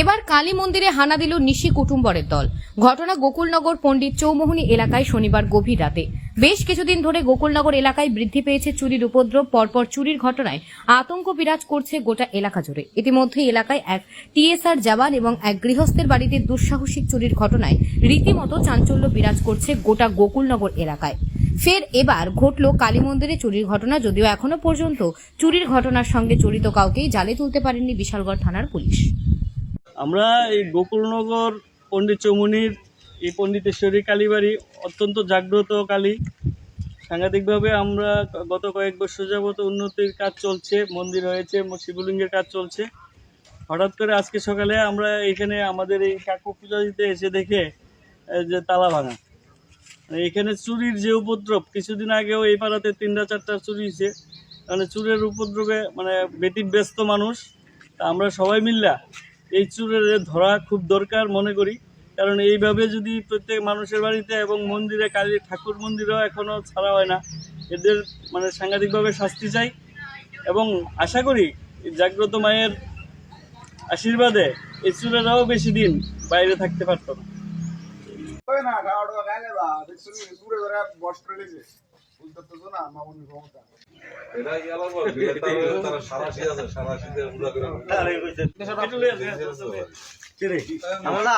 এবার কালী মন্দিরে হানা দিল নিশি কুটুম্বরের দল। ঘটনা গোকুলনগর পণ্ডিত চৌমোহনী এলাকায় শনিবার গভীর রাতে। বেশ কিছুদিন ধরে গোকুলনগর এলাকায় বৃদ্ধি পেয়েছে চুরির উপদ্রব, পরপর চুরির ঘটনায় আতঙ্ক বিরাজ করছে গোটা এলাকা জুড়ে। ইতিমধ্যে এলাকায় এক টিএসআর জওয়ান এবং এক গৃহস্থের বাড়িতে দুঃসাহসিক চুরির ঘটনায় রীতিমতো চাঞ্চল্য বিরাজ করছে গোটা গোকুলনগর এলাকায়। ফের এবার ঘটল কালী মন্দিরে চুরির ঘটনা, যদিও এখনও পর্যন্ত চুরির ঘটনার সঙ্গে জড়িত কাউকেই জালে তুলতে পারেনি বিশালগড় থানার পুলিশ। আমরা এই গোকুলনগর, পণ্ডিত চৌমুনির এই পণ্ডিতেশ্বরী কালীবাড়ি অত্যন্ত জাগ্রত কালী। সাংঘাতিকভাবে আমরা গত কয়েক বছর যাবত উন্নতির কাজ চলছে, মন্দির হয়েছে, শিবলিঙ্গের কাজ চলছে। হঠাৎ করে আজকে সকালে আমরা এখানে আমাদের এই কাকু পূজা দিতে এসে দেখে যে তালা ভাঙা। মানে এখানে চুরির যে উপদ্রব, কিছুদিন আগেও এই পাড়াতে তিনটা, চারটা চুরি হয়েছে। মানে চুরের উপদ্রবে মানে ব্যতিব্যস্ত মানুষ। তা আমরা সবাই মিল্লা এই চুরের ধরা খুব দরকার মনে করি। কারণ এইভাবে যদি প্রত্যেক মানুষের বাড়িতে এবং মন্দিরে কালী ঠাকুর মন্দিরেও এখনও ছাড়া হয় না, এদের মানে সাংঘাতিকভাবে শাস্তি চাই। এবং আশা করি জাগ্রত মায়ের আশীর্বাদে এই চুরেরাও বেশি দিন বাইরে থাকতে পারত না। আমরা